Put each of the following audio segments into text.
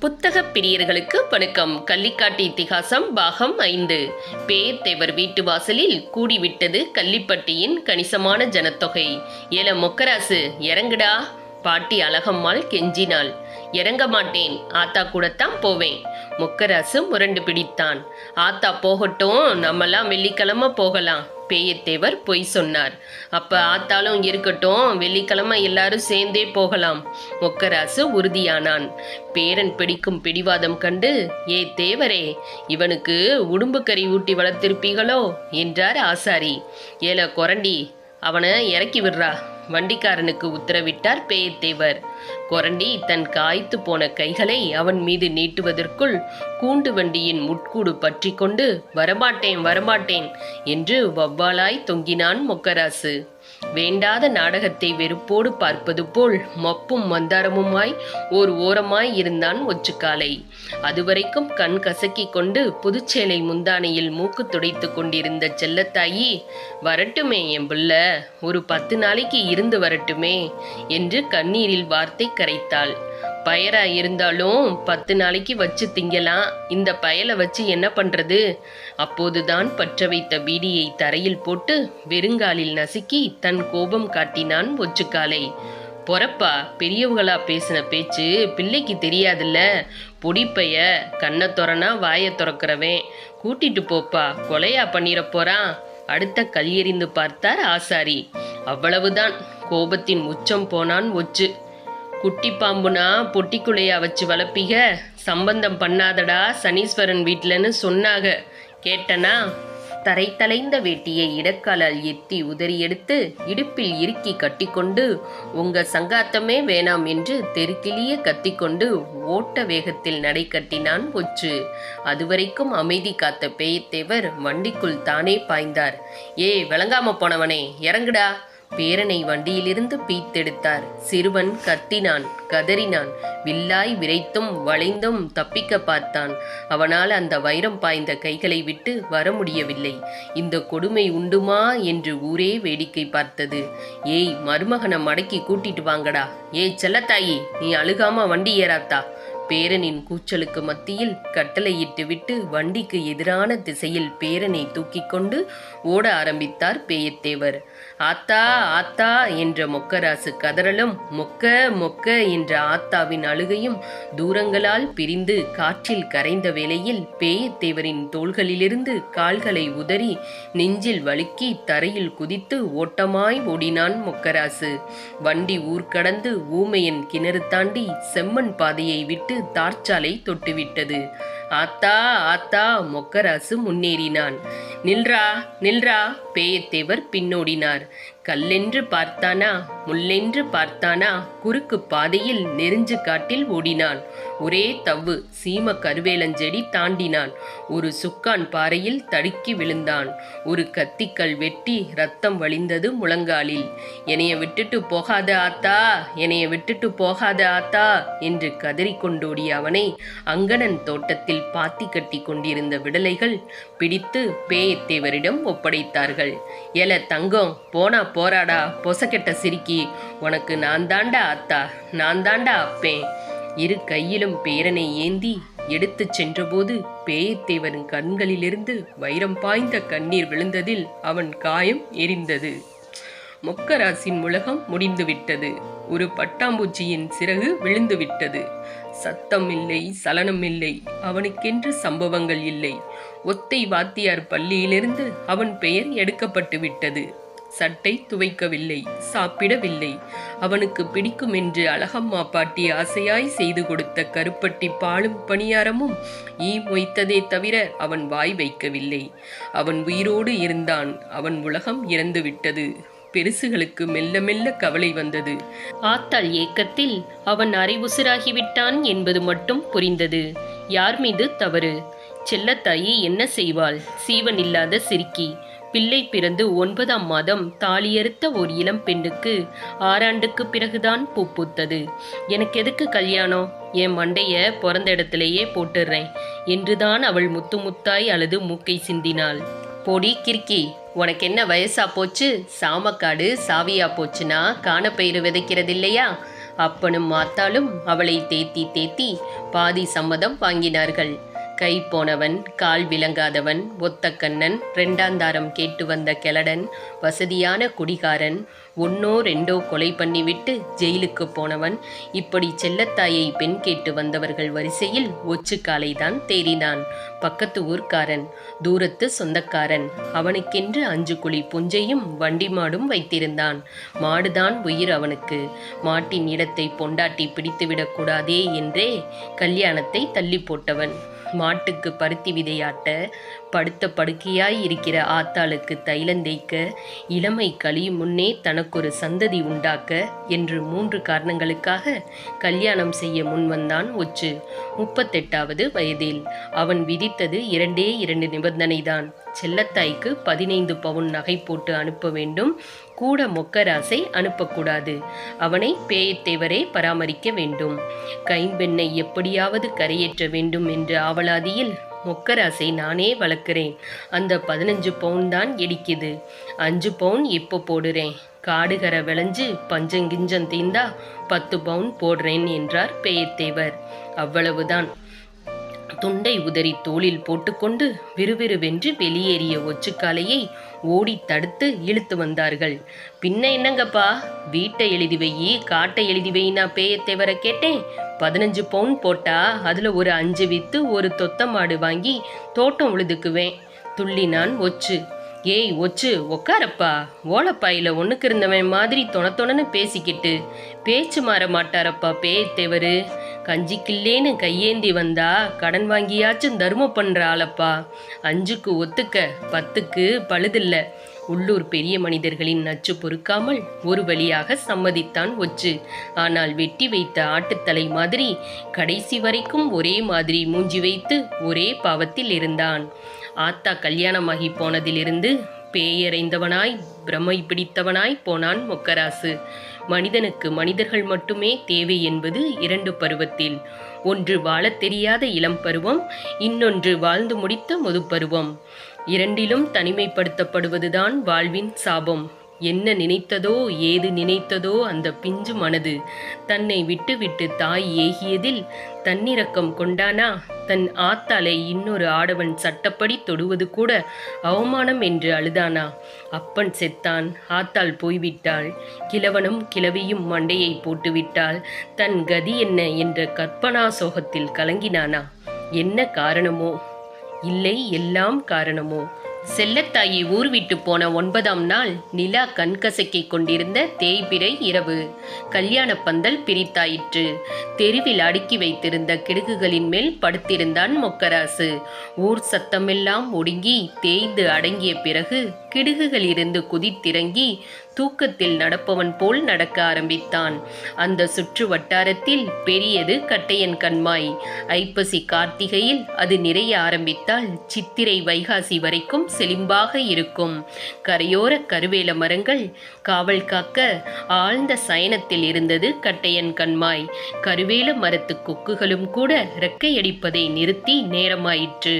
புத்தக பிரியர்களுக்கு வணக்கம். கள்ளிக்காட்டு இத்திகாசம் பாகம் ஐந்து. பேர் தேவர் வீட்டு வாசலில் கூடிவிட்டது கள்ளிப்பட்டியின் கணிசமான ஜனத்தொகை. ஏல மொக்கராசு இறங்குடா. பாட்டி அழகம்மாள் கெஞ்சினாள். இறங்க மாட்டேன். ஆத்தா கூடத்தான் போவேன். மொக்கராசு முரண்டு பிடித்தான். ஆத்தா போகட்டும். நம்மலாம் வெள்ளிக்கிழமை போகலாம். பேயத்தேவர் பொய் சொன்னார். அப்ப ஆத்தாலும் இருக்கட்டும். வெள்ளிக்கிழமை எல்லாரும் சேர்ந்தே போகலாம். மொக்கராசு உறுதியானான். பேரன் பிடிக்கும் பிடிவாதம் கண்டு ஏ தேவரே இவனுக்கு உடும்பு கறி ஊட்டி வளர்த்திருப்பீங்களோ என்றார் ஆசாரி. ஏல கொரண்டி அவனை இறக்கி விடுறா. வண்டிக்காரனுக்கு உத்தரவிட்டார் பேயத்தேவர். கொரண்டி தன் காய்த்து போன கைகளை அவன் மீது நீட்டுவதற்குள் கூண்டு வண்டியின் முட்கூடு பற்றி கொண்டு வரமாட்டேன் வரமாட்டேன் என்று வவ்வாலாய் தொங்கினான் மொக்கராசு. வேண்டாத நாடகத்தை வெறுப்போடு பார்ப்பது போல் மப்பும் மந்தாரமுமாய் ஓர் ஓரமாய் இருந்தான் ஒச்சுக்காலை அதுவரைக்கும் கண் கசக்கிக் கொண்டு புதுச்சேலை முந்தானையில் மூக்கு துடைத்து கொண்டிருந்த செல்லத்தாயி வரட்டுமே என் புள்ள ஒரு பத்து நாளைக்கு இருந்து வரட்டுமே என்று கண்ணீரில் வார்த்தை கரைத்தாள். பயரா இருந்தாலும் பத்து நாளைக்கு வச்சு திங்கலாம். இந்த பயலை வச்சு என்ன பண்ணுறது அப்போதுதான் பற்ற வைத்த பீடியை தரையில் போட்டு வெறுங்காலில் நசுக்கி தன் கோபம் காட்டினான் ஒச்சுக்காலை. பொறப்பா பெரியவங்களா பேசின பேச்சு பிள்ளைக்கு தெரியாதுல்ல? பொடிப்பைய கண்ணை திறனா வாயை திறக்கிறவன். கூட்டிட்டு போப்பா கொலையா பண்ணிட போறான். அடுத்த கல்யெறிந்து பார்த்தார் ஆசாரி. அவ்வளவுதான். கோபத்தின் உச்சம் போனான் ஒச்சு. குட்டி பாம்புனா பொட்டிக்குள்ளையா வச்சு வளர்ப்பீக சம்பந்தம் பண்ணாதடா சனீஸ்வரன் வீட்டிலன்னு சொன்னாக. கேட்டனா தரை தலைந்த வேட்டியை இடக்காலால் எத்தி உதறி எடுத்து இடுப்பில் இறுக்கி கட்டிக்கொண்டு உங்க சங்காத்தமே வேணாம் என்று தெருக்கிளிய கத்திக்கொண்டு ஓட்ட வேகத்தில் நடை கட்டினான் போச்சு. அதுவரைக்கும் அமைதி காத்த பேயத்தேவர் வண்டிக்குள் தானே பாய்ந்தார். ஏ விளங்காம போனவனே இறங்குடா. பேரனை வண்டியிலிருந்து பீத்தெடுத்தார். சிறுவன் கத்தினான் கதறினான். வில்லாய் விரைத்தும் வளைந்தும் தப்பிக்க பார்த்தான். அவனால் அந்த வைரம் பாய்ந்த கைகளை விட்டு வர முடியவில்லை. இந்த கொடுமை உண்டுமா என்று ஊரே வேடிக்கை பார்த்தது. ஏய் மருமகனை மடக்கி கூட்டிட்டு வாங்கடா. ஏய் செல்லத்தாயி நீ அழுகாம வண்டி ஏறாத்தா? பேரனின் கூச்சலுக்கு மத்தியில் கட்டளையிட்டுவிட்டு வண்டிக்கு எதிரான திசையில் பேரனை தூக்கிக் கொண்டு ஓட ஆரம்பித்தார் பேயத்தேவர். ஆத்தா ஆத்தா என்ற மொக்கராசு கதறலும் மொக்க மொக்க என்ற ஆத்தாவின் அழுகையும் தூரங்களால் பிரிந்து காற்றில் கரைந்த வேளையில் பேயத்தேவரின் தோள்களிலிருந்து கால்களை உதறி நெஞ்சில் வழுக்கி தரையில் குதித்து ஓட்டமாய் ஓடினான் மொக்கராசு. வண்டி ஊர்கடந்து ஊமையன் கிணறு தாண்டி செம்மண் பாதையை விட்டு தார்ச்சாலை தொட்டுவிட்டது. ஆத்தா ஆத்தா மொக்கராசு முன்னேறினான். நில்றா நில்றா பேயத்தேவர் பின்னோடினார். கல்லென்று பார்த்தானா முள்ளென்று பார்த்தானா குறுக்கு பாதையில் நெருஞ்சு காட்டில் ஓடினான் ஒரே தவ்வு சீம கருவேலஞ்செடி தாண்டினான் ஒரு சுக்கான் பாறையில் தடுக்கி விழுந்தான். ஒரு கத்திக்கல் வெட்டி ரத்தம் வழிந்தது முழங்காலில். என்னைய விட்டுட்டு போகாத ஆத்தா என்னைய விட்டுட்டு போகாத ஆத்தா என்று கதறிக்கொண்டோடிய அவனை அங்கணன் தோட்டத்தில் பாத்தி கட்டி கொண்டிருந்த விடலைகள் பிடித்து பேயத்தேவரிடம் ஒப்படைத்தார்கள். எல தங்கம் போனா போராடா பொசக்கெட்ட சிரிக்கி. உனக்கு நான் தாண்டா அத்தா நான் தாண்டா அப்பேன். இரு கையிலும் பேரனை ஏந்தி எடுத்துச் சென்றபோது பேயத்தேவரின் கண்களிலிருந்து வைரம் பாய்ந்த கண்ணீர் விழுந்ததில் அவன் காயம் எரிந்தது. மொக்கராசின் உலகம் முடிந்துவிட்டது. ஒரு பட்டாம்பூச்சியின் சிறகு விழுந்துவிட்டது. சத்தம் இல்லை சலனம் இல்லை அவனுக்கென்று சம்பவங்கள் இல்லை. ஒத்தை வாத்தியார் பள்ளியிலிருந்து அவன் பெயர் எடுக்கப்பட்டு விட்டது சட்டை துவைக்கவில்லை சாப்பிடவில்லை. அவனுக்கு பிடிக்கும் என்று அழகம்மா பாட்டி ஆசையாய் செய்து கொடுத்த கருப்பட்டி பாலும் பணியாரமும் ஈ மொய்த்ததே தவிர அவன் வாய் வைக்கவில்லை. அவன் உயிரோடு இருந்தான். அவன் உலகம் இறந்துவிட்டது. பெருசுகளுக்கு மெல்ல மெல்ல கவலை வந்தது. ஆத்தாள் ஏக்கத்தில் அவன் அரைவுசிராகிவிட்டான் என்பது மட்டும் புரிந்தது. யார் மீது தவறு? செல்லத்தாயி என்ன செய்வாள்? சீவன் இல்லாத சிரிக்கி பிள்ளை பிறந்து ஒன்பதாம் மாதம் தாலியறுத்த ஒரு இளம் பெண்ணுக்கு ஆறாண்டுக்கு பிறகுதான் பூ பூத்தது. எனக்கு எதுக்கு கல்யாணம்? என் மண்டைய பிறந்த இடத்திலேயே போட்டுடுறேன் என்றுதான் அவள் முத்து முத்தாய் அழுது மூக்கை சிந்தினாள். பொடி கிறுக்கி உனக்கு என்ன வயசா போச்சு? சாமக்காடு சாவியா போச்சுன்னா காணப்பயிறு விதைக்கிறது இல்லையா அப்பனும் மாத்தாலும் அவளை தேத்தி தேத்தி பாதி சம்மதம் வாங்கினார்கள். கை போனவன் கால் விளங்காதவன் ஒத்த கண்ணன் ரெண்டாந்தாரம் கேட்டு வந்த கெலடன் வசதியான குடிகாரன் ஒன்னோ ரெண்டோ கொலை பண்ணிவிட்டு ஜெயிலுக்கு போனவன் இப்படி செல்லத்தாயை பெண் கேட்டு வந்தவர்கள் வரிசையில் ஒச்சுக்காலை தான் தேறினான். பக்கத்து ஊர்க்காரன் தூரத்து சொந்தக்காரன் அவனுக்கென்று அஞ்சு குழி புஞ்சையும் வண்டி மாடும் வைத்திருந்தான். மாடுதான் உயிர் அவனுக்கு. மாட்டின் இடத்தை பொண்டாட்டி பிடித்துவிடக்கூடாதே என்றே கல்யாணத்தை தள்ளி போட்டவன். மாட்டுக்கு பருத்தி விதையாட்ட படுத்த படுக்கையாய் இருக்கிற ஆத்தாளுக்கு தைலம் தேய்க்க இளமை களி முன்னே தனக்கொரு சந்ததி உண்டாக்க என்று மூன்று காரணங்களுக்காக கல்யாணம் செய்ய முன்வந்தான் ஒச்சு. முப்பத்தெட்டாவது வயதில் அவன் விதித்தது இரண்டே இரண்டு நிபந்தனைதான். செல்லத்தாய்க்கு பதினைந்து பவுன் நகை போட்டு அனுப்ப வேண்டும். கூட மொக்கராசை அனுப்பக்கூடாது. அவனை பேயத்தேவரே பராமரிக்க வேண்டும். கைம்பெண்ணை எப்படியாவது கரையேற்ற வேண்டும் என்ற ஆவலாதியில் மொக்கராசை நானே வளர்க்குறேன். அந்த பதினஞ்சு பவுன் தான் இடிக்குது அஞ்சு பவுன் இப்போ போடுறேன்? காடுகரை விளைஞ்சு பஞ்சங்கிஞ்சம் தீந்தா பத்து பவுன் போடுறேன் என்றார் பேயத்தேவர். அவ்வளவுதான். துண்டை உதறி தோளில் போட்டுக்கொண்டு விறுவிறுவென்று வெளியேறிய ஒச்சுக்காலையை ஓடி தடுத்து இழுத்து வந்தார்கள். பின்ன என்னங்கப்பா? வீட்டை எழுதி வையி காட்டை எழுதி வை நான் வர கேட்டேன். பதினஞ்சு பவுன் போட்டா அதுல ஒரு அஞ்சு வித்து ஒரு தொத்த மாடு வாங்கி தோட்டம் உழுதுக்குவேன். துள்ளி நான் ஒச்சு. ஏய் ஒச்சு உக்காரப்பா. ஓலப்பாயில ஒன்றுக்கு இருந்தவன் மாதிரி தொண தொணன்னு பேசிக்கிட்டு பேச்சு மாற மாட்டாரப்பா பேயத்தேவரு. கஞ்சிக்கில்லேன்னு கையேந்தி வந்தா கடன் வாங்கியாச்சும் தர்மம் பண்ணுற ஆளப்பா. அஞ்சுக்கு ஒத்துக்க பத்துக்கு பழுதில்ல. உள்ளூர் பெரிய மனிதர்களின் நச்சு பொறுக்காமல் ஒரு வழியாக சம்மதித்தான் ஒச்சு. ஆனால் வெட்டி வைத்த ஆட்டுத்தலை மாதிரி கடைசி வரைக்கும் ஒரே மாதிரி மூஞ்சி வைத்து ஒரே பாவத்தில் இருந்தான். ஆத்தா கல்யாணமாகி போனதிலிருந்து பேயறைந்தவனாய் பிரமை பிடித்தவனாய் போனான் மொக்கராசு. மனிதனுக்கு மனிதர்கள் மட்டுமே தேவை என்பது இரண்டு பருவத்தில். ஒன்று வாழத் தெரியாத இளம் பருவம் இன்னொன்று வாழ்ந்து முடித்த முதுப்பருவம். இரண்டிலும் தனிமைப்படுத்தப்படுவதுதான் வாழ்வின் சாபம். என்ன நினைத்ததோ ஏது நினைத்ததோ அந்த பிஞ்சு மனது. தன்னை விட்டுவிட்டு தாய் ஏகியதில் தன்னிறக்கம் கொண்டானா? தன் ஆத்தாளை இன்னொரு ஆடவன் சட்டப்படி தொடுவது கூட அவமானம் என்று அழுதானா? அப்பன் செத்தான் ஆத்தாள் போய்விட்டாள். கிழவனும் கிழவியும் மண்டையை போட்டுவிட்டாள். தன் கதி என்ன என்ற கற்பனா சோகத்தில் கலங்கினானா? என்ன காரணமோ? இல்லை எல்லாம் காரணமோ? செல்லத்தாயி ஊர் விட்டு போன ஒன்பதாம் நாள் நிலா கண்கசக்கிக் கொண்டிருந்த தேய்பிரை இரவு. கல்யாண பந்தல் பிரித்தாயிற்று. தெருவில் அடுக்கி வைத்திருந்த கிடுகுகளின் மேல் படுத்திருந்தான் மொக்கராசு. ஊர் சத்தமெல்லாம் ஒடுங்கி தேய்ந்து அடங்கிய பிறகு கிடுகுகளிலிருந்து குதித்திறங்கி தூக்கத்தில் நடப்பவன் போல் நடக்க ஆரம்பித்தான். அந்த சுற்று வட்டாரத்தில் பெரியது கட்டையன் கண்மாய். ஐப்பசி கார்த்திகையில் அது நிறைய ஆரம்பித்தால் சித்திரை வைகாசி வரைக்கும் செழிம்பாக இருக்கும். கரையோர கருவேல மரங்கள் காவல் காக்க ஆழ்ந்த சயனத்தில் இருந்தது கட்டையன் கண்மாய். கருவேல மரத்து கொக்குகளும் கூட ரெக்கையடிப்பதை நிறுத்தி நேரமாயிற்று.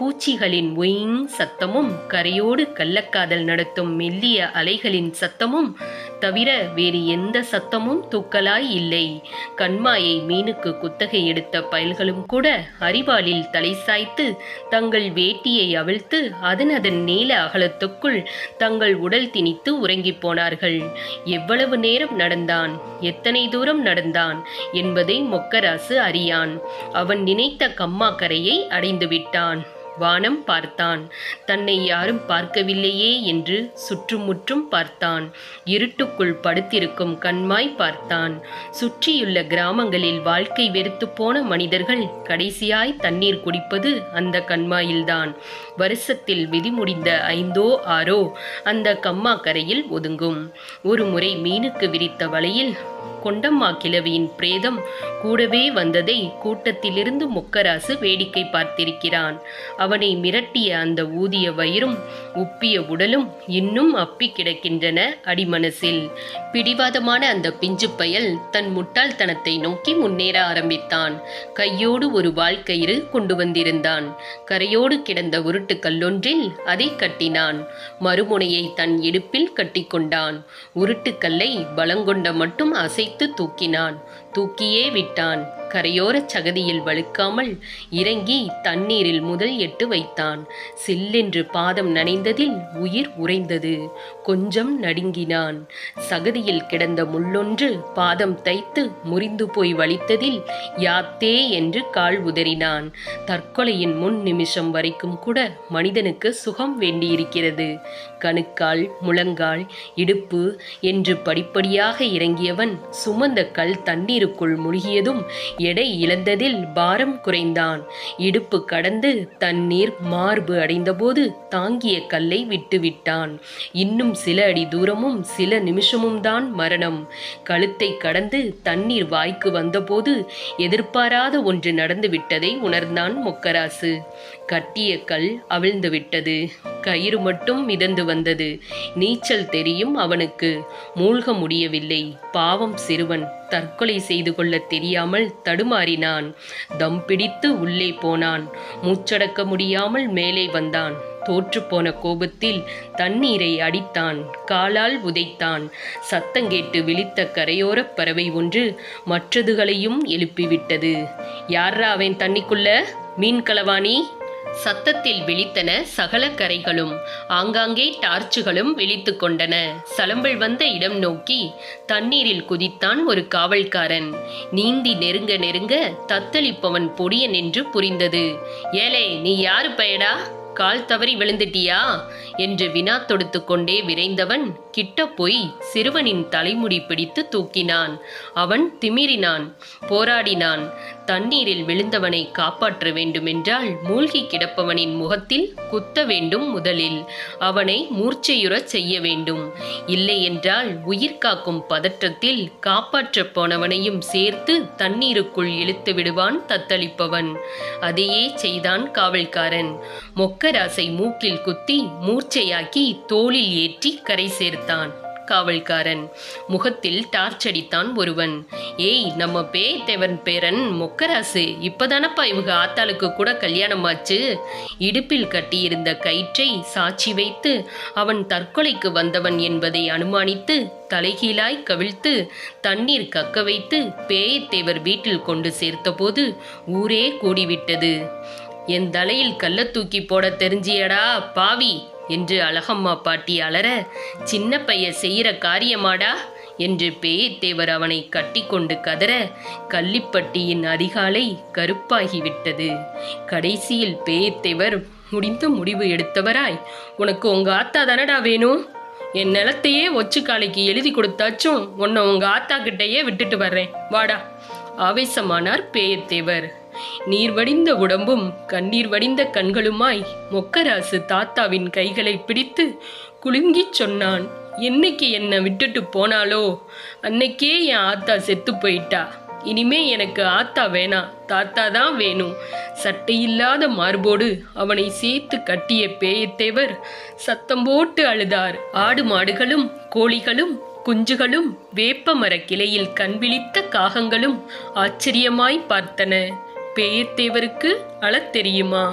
பூச்சிகளின் ஒயிங் சத்தமும் கரையோடு கள்ளக்காதல் நடத்தும் மெல்லிய அலைகளின் சத்தமும் தவிர வேறு எந்த சத்தமும் தூக்கலாய் இல்லை. கண்மாயை மீனுக்கு குத்தகை எடுத்த பயல்களும் கூட அரிவாளில் தலை சாய்த்து தங்கள் வேட்டியை அவிழ்த்து அதன் அதன் நீல அகலத்துக்குள் தங்கள் உடல் திணித்து உறங்கிப் போனார்கள். எவ்வளவு நேரம் நடந்தான்? எத்தனை தூரம் நடந்தான்? என்பதை மொக்கராசு அறியான். அவன் நினைத்த கம்மா கரையை அடைந்து விட்டான் வானம் பார்த்தான். தன்னை யாரும் பார்க்கவில்லையே என்று சுற்றுமுற்றும் பார்த்தான். இருட்டுக்குள் படுத்திருக்கும் கண்மாய் பார்த்தான். சுற்றியுள்ள கிராமங்களில் வாழ்க்கை வெறுத்து போன மனிதர்கள் கடைசியாய் தண்ணீர் குடிப்பது அந்த கண்மாயில்தான். வருஷத்தில் விதி முடிந்த ஐந்தோ ஆறோ அந்த கம்மா கரையில் ஒதுங்கும். ஒரு முறை மீனுக்கு விரித்த வலையில் கொண்டம்மா கிழவியின் பிரேதம் கூடவே வந்ததை கூட்டத்திலிருந்து முக்கராசு வேடிக்கை பார்த்திருக்கிறான். அவனை மிரட்டிய அந்த ஊதிய வயிறும் உப்பிய உடலும் இன்னும் அப்பி கிடக்கின்றன அடிமனசில். பிடிவாதமான அந்த பிஞ்சு பயல் தன் முட்டாள்தனத்தை நோக்கி முன்னேற ஆரம்பித்தான். கையோடு ஒரு வாழ்க்கயிறு கொண்டு வந்திருந்தான். கரையோடு கிடந்த உருட்டு கல்லொன்றில் அதை கட்டினான். மறுமுனையை தன் இடுப்பில் கட்டிக்கொண்டான். உருட்டுக்கல்லை பலங்கொண்ட மட்டும் அசை பிடித்து தூக்கினான். தூக்கியே விட்டான். கரையோரச் சகதியில் வழுக்காமல் இறங்கி தண்ணீரில் முதல் எட்டு வைத்தான். சில்லென்று பாதம் நனைந்ததில் உயிர் உறைந்தது. கொஞ்சம் நடுங்கினான். சகதியில் கிடந்த முள்ளொன்று பாதம் தைத்து முறிந்து போய் வலித்ததில் யாத்தே என்று கால் உதறினான். தற்கொலையின் முன் நிமிஷம் வரைக்கும் கூட மனிதனுக்கு சுகம் வேண்டியிருக்கிறது. கணுக்கால் முழங்கால் இடுப்பு என்று படிப்படியாக இறங்கியவன் சுமந்த கல் தண்ணீர் தண்ணீருக்குள் முழுகியதும் எடை இழந்ததில் பாரம் குறைந்தான். இடுப்பு கடந்து தண்ணீர் மார்பு அடைந்தபோது தாங்கிய கல்லை விட்டுவிட்டான். இன்னும் சில அடி தூரமும் சில நிமிஷமும் தான் மரணம். கழுத்தை கடந்து தண்ணீர் வாய்க்கு வந்தபோது எதிர்பாராத ஒன்று நடந்து விட்டதை உணர்ந்தான் மொக்கராசு. கட்டிய கல் அவிழ்ந்து விட்டது கயிறு மட்டும் மிதந்து வந்தது. நீச்சல் தெரியும் அவனுக்கு. மூழ்க முடியவில்லை. பாவம் சிறுவன். தற்கொலை செய்து கொள்ள தெரியாமல் தடுமாறினான். தம் பிடித்து உள்ளே போனான். மூச்சடக்க முடியாமல் மேலே வந்தான். தோற்றுப்போன கோபத்தில் தண்ணீரை அடித்தான். காலால் உதைத்தான். சத்தங்கேட்டு விழித்த கரையோரப் பறவை ஒன்று மற்றதுகளையும் எழுப்பிவிட்டது. யாரா அவன் தண்ணிக்குள்ள? மீன் களவாணி? சத்தத்தில் விழித்தன சகல கரைகளும் ஆங்காங்கே டார்ச்சுகளும் விழித்து கொண்டன. சலம்பல் வந்த இடம் நோக்கி தண்ணீரில் குதித்தான் ஒரு காவல்காரன். நீந்தி நெருங்க நெருங்க தத்தளிப்பவன் பொடியன் என்று புரிந்தது. ஏலே நீ யாரு பயடா? கால் தவறி விழுந்துட்டியா? என்று வினா தொடுத்து கொண்டே விரைந்தவன் கிட்ட போய் சிறுவனின் தலைமுடி பிடித்து தூக்கினான். அவன் திமிரினான் போராடினான். தண்ணீரில் விழுந்தவனை காப்பாற்ற வேண்டுமென்றால் மூழ்கி கிடப்பவனின் முகத்தில் குத்த வேண்டும் முதலில். அவனை மூர்ச்சையுறச் செய்ய வேண்டும். இல்லை என்றால் உயிர் காக்கும் பதற்றத்தில் காப்பாற்றப் போனவனையும் சேர்த்து தண்ணீருக்குள் இழுத்து விடுவான் தத்தளிப்பவன். அதையே செய்தான் காவல்காரன். மொக்கராசை மூக்கில் குத்தி மூர்ச்சையாக்கி தோளில் ஏற்றி கரை சேர்த்தான். காவல்காரன். முகத்தில் டார்ச் அடித்தான் ஒருவன். ஏய் நம்ம பேய்த்தேவன் பேரன் மொக்கராசு இப்பதானப்பா இவங்க ஆத்தாளுக்கு கூட கல்யாணமாச்சு? இடுப்பில் கட்டியிருந்த கயிற்றை சாட்சி வைத்து அவன் தற்கொலைக்கு வந்தவன் என்பதை அனுமானித்து தலைகீழாய் கவிழ்த்து தண்ணீர் கக்க வைத்து பேயத்தேவர் வீட்டில் கொண்டு சேர்த்தபோது ஊரே கூடிவிட்டது. என் தலையில் கல்ல தூக்கி போட தெரிஞ்சியடா பாவி! என்று அழகம்மா பாட்டி அலற சின்ன பைய செய்கிற காரியமாடா? என்று பேயத்தேவர் அவனை கட்டிக்கொண்டு கதற கள்ளிப்பட்டியின் அதிகாலை கருப்பாகிவிட்டது. கடைசியில் பேயத்தேவர் முடிந்த முடிவு எடுத்தவராய் உனக்கு உங்க ஆத்தா தானடா வேணும்? என் நிலத்தையே ஒச்சுக்காலைக்கு எழுதி கொடுத்தாச்சும் உன்னை உங்க ஆத்தா கிட்டேயே விட்டுட்டு வர்றேன். வாடா. ஆவேசமானார் பேயத்தேவர். நீர் வடிந்த உடம்பும் கண்ணீர் வடிந்த கண்களுமாய் மொக்கராசு தாத்தாவின் கைகளை பிடித்து குலுங்கிச் சொன்னான். என்னைக்கு என்னை விட்டுட்டு போனாலோ அன்னைக்கே என் ஆத்தா செத்து போயிட்டா. இனிமே எனக்கு ஆத்தா வேணாம் தாத்தா தான் வேணும். சட்டையில்லாத மார்போடு அவனை சேர்த்து கட்டிய பேயத்தேவர் சத்தம் போட்டு அழுதார். ஆடு மாடுகளும் கோழிகளும் குஞ்சுகளும் வேப்ப கிளையில் கண்விழித்த காகங்களும் ஆச்சரியமாய் பார்த்தன. பேயத்தேவருக்கு அழத் தெரியுமா?